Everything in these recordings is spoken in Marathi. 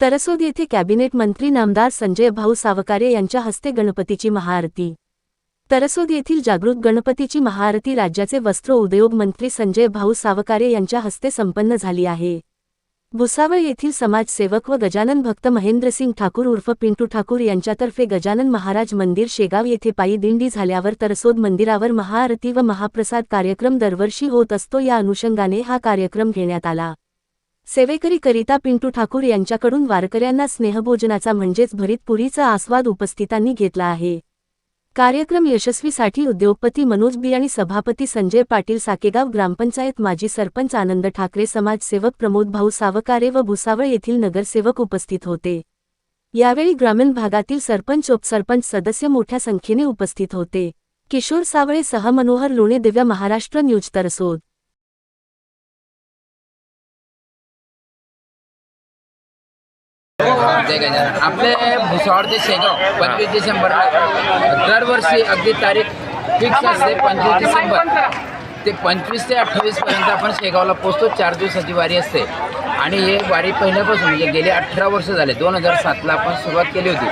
तरसोद येथे कॅबिनेट मंत्री नामदार संजय भाऊ सावकारे यांच्या हस्ते गणपतीची महाआरती. तरसोद येथील जागृत गणपतीची महाआरती राज्याचे वस्त्र उद्योग मंत्री संजय भाऊ सावकारे यांच्या हस्ते संपन्न झाली आहे. भुसावळ येथील समाजसेवक व गजानन भक्त महेंद्रसिंग ठाकूर उर्फ पिंटू ठाकूर यांच्यातर्फे गजानन महाराज मंदिर शेगाव येथे पायी दिंडी झाल्यावर तरसोद मंदिरावर महाआरती व महाप्रसाद कार्यक्रम दरवर्षी होत असतो या अनुषंगाने हा कार्यक्रम घेण्यात आला. सेवेकरीकरिता पिंटू ठाकूर यांच्याकडून वारकऱ्यांना स्नेहभोजनाचा म्हणजेच भरीत पुरीचा आस्वाद उपस्थितांनी घेतला आहे. कार्यक्रम यशस्वीसाठी उद्योगपती मनोज बी आणि सभापती संजय पाटील साकेगाव ग्रामपंचायत माजी सरपंच आनंद ठाकरे समाजसेवक प्रमोद भाऊ सावकारे व भुसावळ येथील नगरसेवक उपस्थित होते. यावेळी ग्रामीण भागातील सरपंच उपसरपंच सदस्य मोठ्या संख्येने उपस्थित होते. किशोर सावळे सह मनोहर लोणे दिव्या महाराष्ट्र न्यूज तरसोद. जय गजानन आपले भुसावळ ते शेगाव पंचवीस डिसेंबरला दरवर्षी अगदी तारीख फिक्स असते पंचवीस डिसेंबर. ते पंचवीस ते अठ्ठावीसपर्यंत आपण शेगावला पोचतो चार दिवसाची वारी असते. आणि हे वारी पहिल्यापासून म्हणजे गेले अठरा वर्ष झाले. दोन हजार सातला आपण सुरुवात केली होती.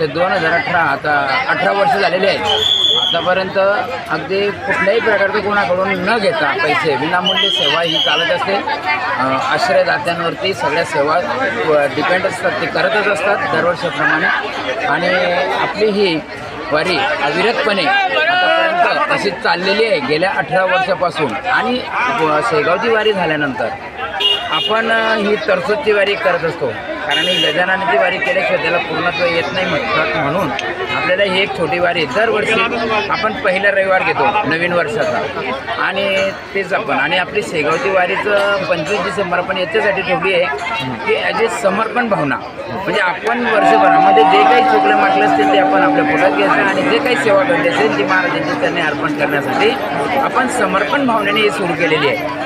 तर दोन हजार अठरा आता अठरा वर्ष झालेले आहेत. आतापर्यंत अगदी कुठल्याही प्रकारचं कोणाकडून न घेता पैसे विनामूल्य सेवा ही चालत असते. आश्रयदात्यांवरती सगळ्या सेवा डिपेंड असतात ते करतच असतात दरवर्षाप्रमाणे. आणि आपली ही वारी अविरतपणे आतापर्यंत अशी चाललेली आहे. गेल्या अठरा वर्षापासून. आणि शेगावची वारी झाल्यानंतर आपण ही तरसोदची वारी करत असतो. कारण ही गजाननाची वारी केल्याशिवाय त्याला पूर्णत्व येत नाही म्हणतात म्हणून आपल्याला ही एक छोटी वारी दरवर्षी आपण पहिला रविवार घेतो नवीन वर्षाचा. आणि तेच आपण आणि आपली शेगावची वारीचं पंचवीस डिसेंबर आपण याच्यासाठी ठेवली आहे की ॲज ए समर्पण भावना. म्हणजे आपण वर्षभरामध्ये जे काही चुकलं मागलं असतील ते आपण आपल्या पोटात घ्यायचं आणि जे काही सेवा घडली असेल ती महाराजांची त्यांनी अर्पण करण्यासाठी आपण समर्पण भावनेने हे सुरू केलेली आहे.